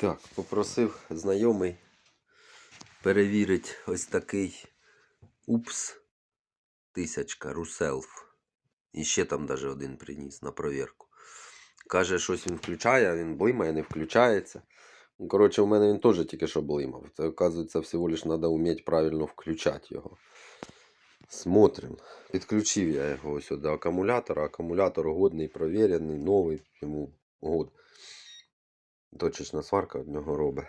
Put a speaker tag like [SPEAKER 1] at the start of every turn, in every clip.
[SPEAKER 1] Так, попросив знайомий перевірити ось такий упс тисячка Руселф. І ще там даже один приніс на провірку. Каже, щось він включає, він блимає, не включається. Ну, Коротше, у мене він теж тільки що блимав. Це, оказується, всього лиш треба вміти правильно включати його. Смотрим. Підключив я його ось до акумулятора. Акумулятор годний, провірений, новий, йому год. Точечна сварка від нього робить.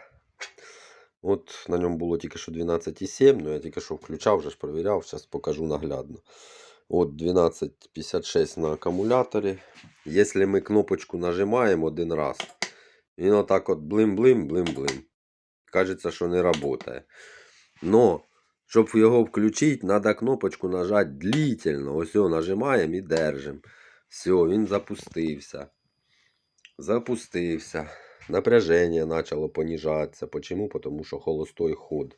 [SPEAKER 1] От на ньому було тільки що 12,7, ну я тільки що включав, вже ж провіряв, зараз покажу наглядно. От 12,56 на акумуляторі. Якщо ми кнопочку нажимаємо один раз, він отак от блим-блим, блим-блим. Кажеться, що не працює. Но, щоб його включити, треба кнопочку нажати длительно. Ось його нажимаємо і держимо. Все, він запустився. Запустився. Напряжение почало понижатися. Почему? Потому що холостой ход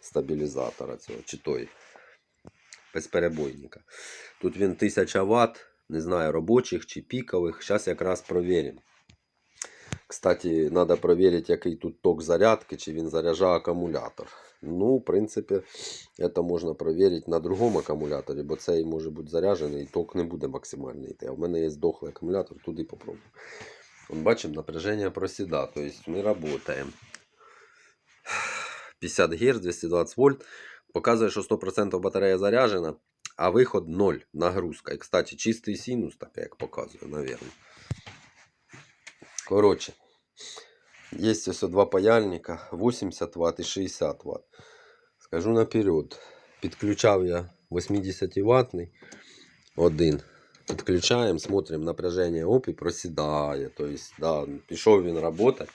[SPEAKER 1] стабілізатора цього, чи той безперебойника. Тут він 1000 Вт, не знаю, робочих чи пікових. Зараз якраз провіримо. Кстати, треба перевірити, який тут ток зарядки, чи він заряджає акумулятор. Ну, в принципі, це можна перевірити на другому акумуляторі, бо цей може бути заряджений і ток не буде максимальний йти. А в мене є здохлий акумулятор, туди попробую. Вот бачим, напряжение проседа, то есть мы работаем. 50 Гц, 220 вольт. Показує, що 100% батарея заряджена, а виход 0, нагрузка. І, кстати, чистий синус, так як показує, наверное. Коротше, є ось два паяльника, 80 Вт і 60 Вт. Скажу наперед, підключав я 80 ваттний один. Підключаємо, смотрим напряжение оп і просідає. Тобто, да, пішов він працювати.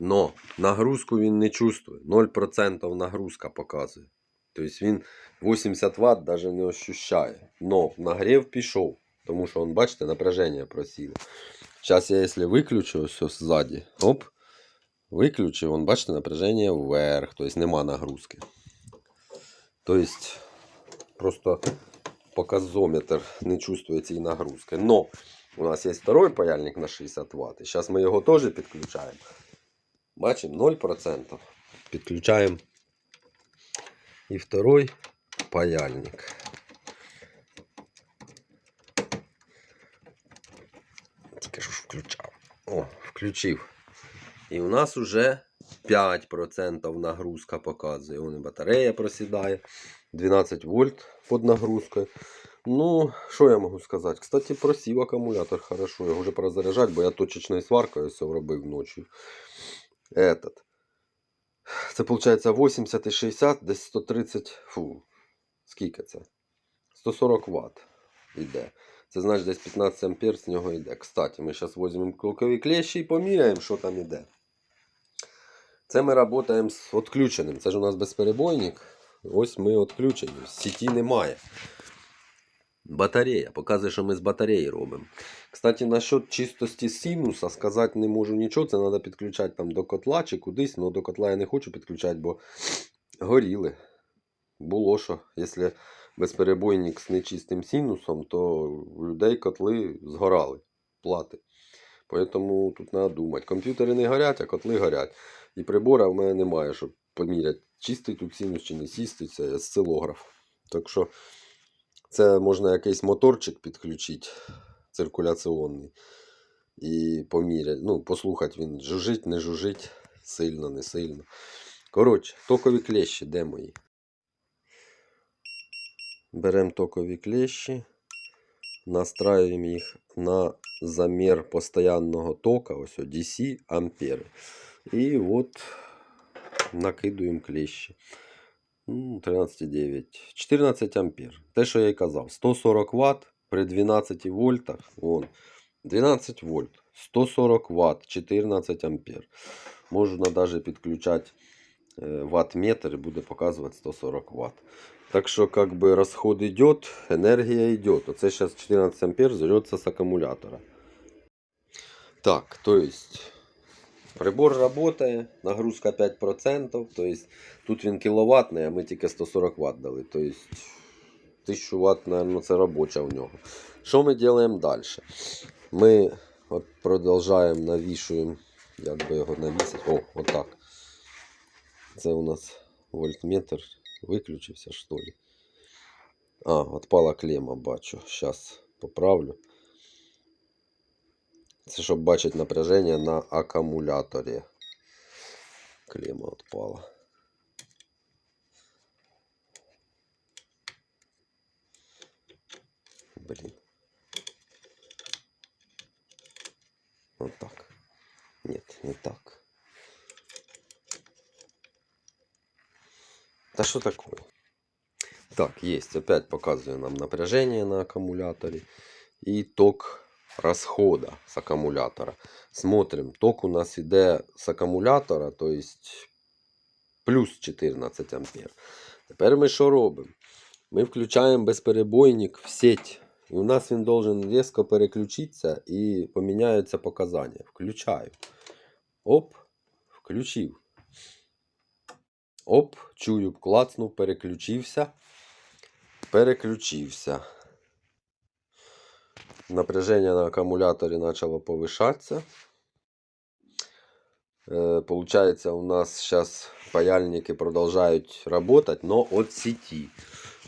[SPEAKER 1] Но нагрузку він не чувствує. 0% нагрузка показує. Тобто він 80 Вт навіть не ощущає. Но нагрів пішов. Тому що, он, бачите, напряжение просіло. Зараз я, якщо виключу ось ззаді, оп, виключив, он, бачите, напряжение вверх. Тобто нема нагрузки. Тобто, просто показометр не чувствує цієї нагрузки. Но у нас є второй паяльник на 60 Вт. Зараз ми його теж підключаємо. Бачимо 0%. Підключаємо і второй паяльник. Тільки що включав. О, включив. І у нас уже 5% нагрузка показує. Вон батарея просідає. 12 вольт під нагрузкою. Ну, що я можу сказати? Кстати, просів акумулятор хорошо. Його вже пора заряджати, бо я точечною сваркою все робив ночі. Этот. Це виходить 80 і 60, десь 130. Фу. Скільки це? 140 Вт йде. Це значить десь 15 ампер з нього йде. Кстати, ми зараз візьмемо клокові клещі і поміряємо, що там йде. Це ми працюємо з відключеним. Це ж у нас безперебойник. Ось ми відключені. Сіті немає. Батарея. Показує, що ми з батареї робимо. Кстати, насчет чистості синуса сказати не можу нічого. Це треба підключати там до котла чи кудись. але до котла я не хочу підключати, бо горіли. Було що, якщо безперебойник з нечистим синусом, то людей котли згорали. Плати. Поэтому тут треба думати. Комп'ютери не горять, а котли горять. І прибора в мене немає, щоб поміряти, чистий тут синус чи не чистий, це осцилограф. Так що це можна якийсь моторчик підключити циркуляційний і поміряти. Ну, послухати, він жужить, не жужить, сильно, не сильно. Коротше, токові клещі, де мої? Беремо токові клещі, настраюємо їх на замір постоянного тока, ось DC ампери. І от накидуємо клещі. Ну, 13,9. 14 ампер. Те, що я і казав. 140 Вт при 12 вольтах. Вон. 12 вольт. 140 Вт. 14 ампер. Можна навіть підключати ваттметр і буде показувати 140 Вт. Так що, как бы, расход идет, энергия идет. Оце сейчас 14 ампер зальется с аккумулятора. Так, то есть прибор работає, нагрузка 5%, то есть тут він кіловатний, а ми тільки 140 Вт дали. То есть 1000 Вт, наверное, це робоча в нього. Що ми робимо далі? Ми от продовжуємо навішуємо Як би його навісити? О, отак. Це у нас вольтметр виключився, що ли? А, отпала клема, бачу. Зараз поправлю. Це щоб бачити напряження на акумуляторі. Клема отпала. Блин. Вот так. Нет, не так. Да что такое? Так, есть. Опять показываю нам напряжение на аккумуляторе и ток расхода с аккумулятора. Смотрим, ток у нас іде з акумулятора, то есть плюс 14 ампер. Тепер ми що робимо? Ми включаємо безперебойник в сеть. І у нас він должен різко переключитися і поміняються показання. Включаю. Оп, включив. Оп, чую, клацнув, переключився. Переключився. Напряжение на аккумуляторе начало повышаться. Э, Получается, у нас сейчас паяльники продолжают работать, но от сети.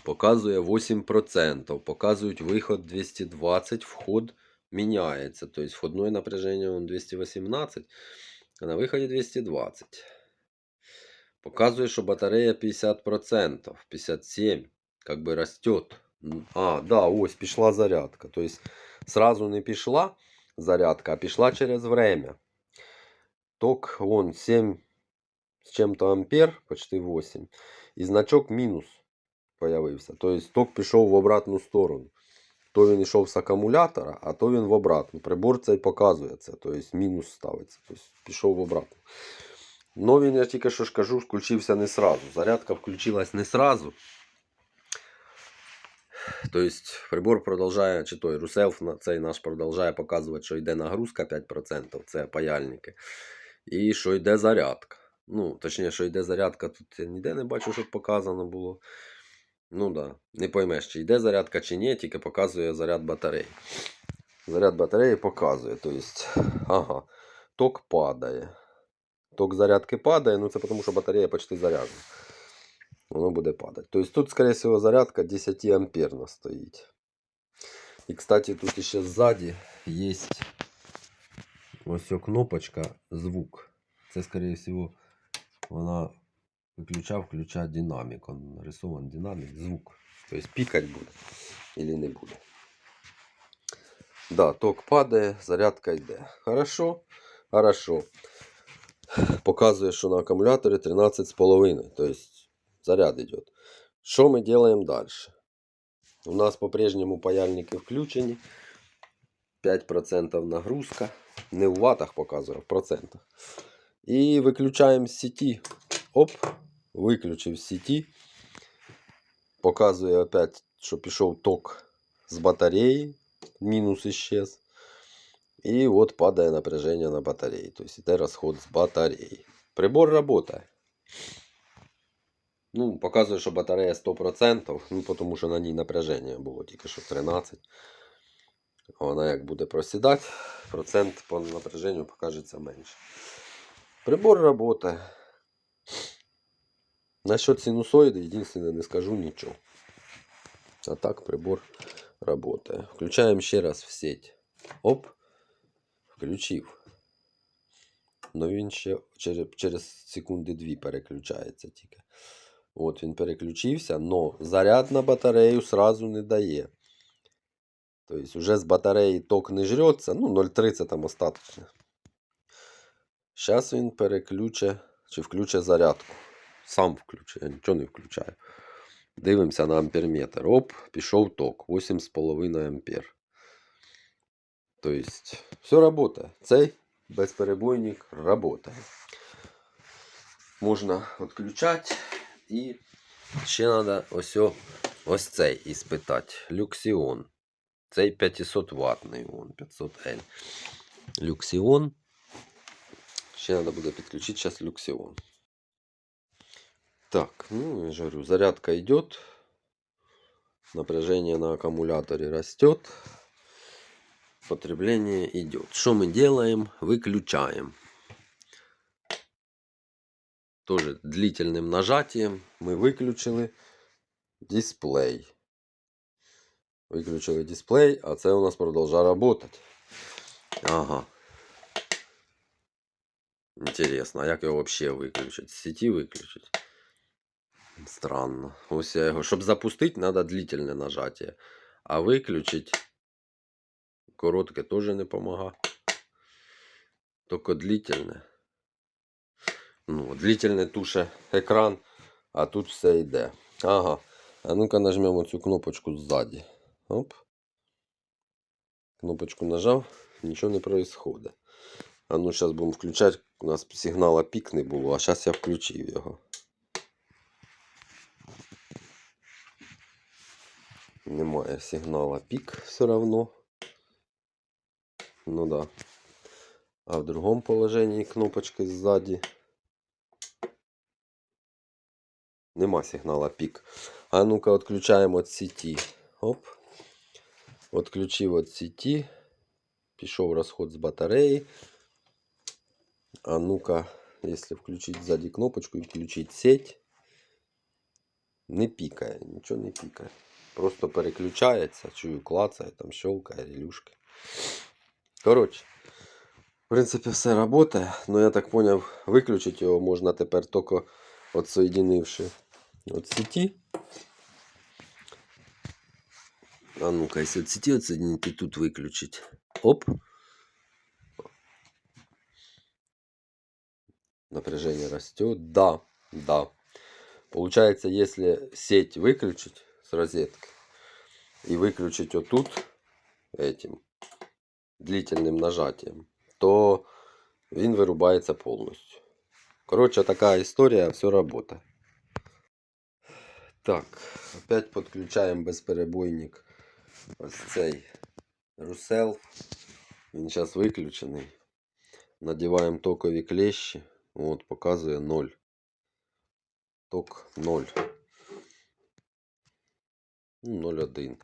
[SPEAKER 1] Показує 8%. Показують виход 220, вход міняється. Тобто входне напряження он 218, а на виході 220. Показує, що батарея 50%, 57%, как бы растет. М, А, да, ось пішла зарядка. Тобто сразу не пішла зарядка, а пішла через время. Ток вон 7 з чим-то ампер, почти 8. І значок мінус появився. Тобто ток пішов в обратну сторону. То він йшов з акумулятора, а то він в обратну. Прибор цей показує це. Тобто мінус ставиться. Тобто пішов в обратну. Но він, я тільки що ж кажу, включився не сразу. Зарядка включилась не сразу. Тобто прибор продовжує, чи той Руселф цей наш продовжує показувати, що йде нагрузка 5%, це паяльники. І що йде зарядка. Ну, точніше, що йде зарядка, тут я ніде не бачу, щоб показано було. Ну да, не поймеш, чи йде зарядка, чи ні, тільки показує заряд батареї. Заряд батареї показує. Тобто, ага, ток падає. Ток зарядки падає, ну це тому, що батарея почти заряджена. Воно буде падати. Тобто тут, скорее всего, зарядка 10 амперна стоїть. І, кстати, тут ще ззаді є ось о кнопочка звук. Це, скорее всего, вона виключа, включа динамик. Он нарисован динамик, звук. Тобто пікать буде или не буде. Да, ток падає, зарядка йде. Хорошо, хорошо. Показує, що на акумуляторі 13,5. Тобто заряд идет. Что мы делаем дальше? У нас по-прежнему паяльники включені. 5% нагрузка. Не в ватах показую, а в процентах. І виключаємо з сеті. Оп, виключив з сеті. Показує опять, що пішов ток з батареї. Мінус исчез. І от падає напряження на батареї. Тобто йде розход з батареї. Прибор працює. Ну, показує, що батарея 100%, ну, тому що на ній напряження було тільки що 13. А Вона як буде просідати, процент по напряженню покажеться менше. Прибор працює. Насчет синусоїди, єдине, не скажу нічого. А так прибор працює. Включаємо ще раз в сеть. Оп. Включив. Но він ще через, через секунди дві переключається тільки. От він переключився, но заряд на батарею сразу не дає. Тобто вже з батареї ток не жрется, ну 0,30 там остаточно. Зараз він переключе чи включе зарядку. Сам включе, я нічого не включаю. Дивимося на амперметр. Оп, пішов ток 8,5 ампер. Тобто, все працює. Цей безперебойник працює. Можна відключати. І ще треба ось, о- ось цей іспитати. Люксіон. Цей 500 ватний, он 500L. Люксіон. Ще треба буде підключити зараз люксіон. Так, ну я же говорю, зарядка идет. Напряжение на аккумуляторе растет. Потребление идет. Что мы делаем? Выключаем. Тоже длительним нажатием ми виключили дисплей. Виключили дисплей, а це у нас продовжує работать. Ага. Интересно, а як його вообще виключить? З сеті виключить? Странно. Ось я його. Щоб запустити, треба длительне нажаття. А виключить коротке теж не помага. Тільки длительне. Ну, длительне туше екран, а тут все йде. Ага. А ну-ка нажмемо цю кнопочку ззаді. Оп. Кнопочку нажав, нічого не происходит. А ну зараз будемо включати. У нас сигнала пік не було, а зараз я включив його. Немає сигнала пік все равно. Ну да. А в другому положенні кнопочки ззаді. Нема сигнала пік. А ну-ка відключаємо від сеті. Оп. Відключив від сеті. Пішов розход з батареї. А ну-ка, если включить сзади кнопочку и включить сеть, не пікає, нічого не пікає. Просто переключається, чую, клацає, там щелкає, релюшки. Коротше, в принципі, все працює, но я так поняв, виключити його можна тепер тільки отсоединивши від сеті. А ну-ка, якщо від сеті отсоединити, тут виключить. Оп. напряжение растет. Да, да. Получается, если сеть выключить с розетки и выключить вот тут этим длительным нажатием, то він вирубається повністю. Коротше, така історія, все работає. Так, опять підключаємо безперебойник ось цей Русел. Він зараз виключений. Надіваємо токові клещі. От, показує 0. Ток 0. Ну, 0,1.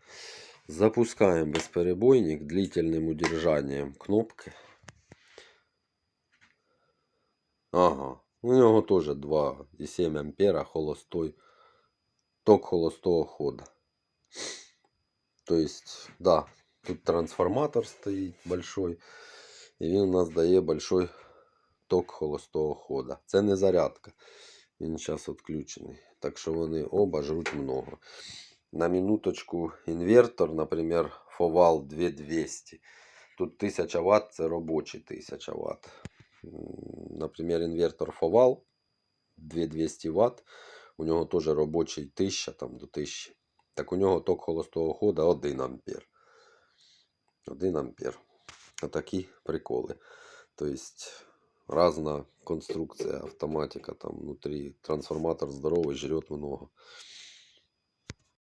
[SPEAKER 1] Запускаємо безперебойник длительним удержанням кнопки. Ага. У нього теж 2,7 ампера холостой. Ток холостого хода. То есть, да, тут трансформатор стоїть большой. І він у нас дає большой ток холостого хода. Це не зарядка. Він зараз відключений. Так що вони оба жруть много. На минуточку інвертор, наприклад, Фовал 2200. Тут 1000 Вт це робочий 1000 Вт. Наприклад, інвертор Фовал 2200 Вт. У нього теж робочий 1000 там, до 1000. Так у нього ток холостого хода 1 ампер. 1 ампер. Отакі приколи. То есть разная конструкция, автоматика там внутри. Трансформатор здоровый, жрет много.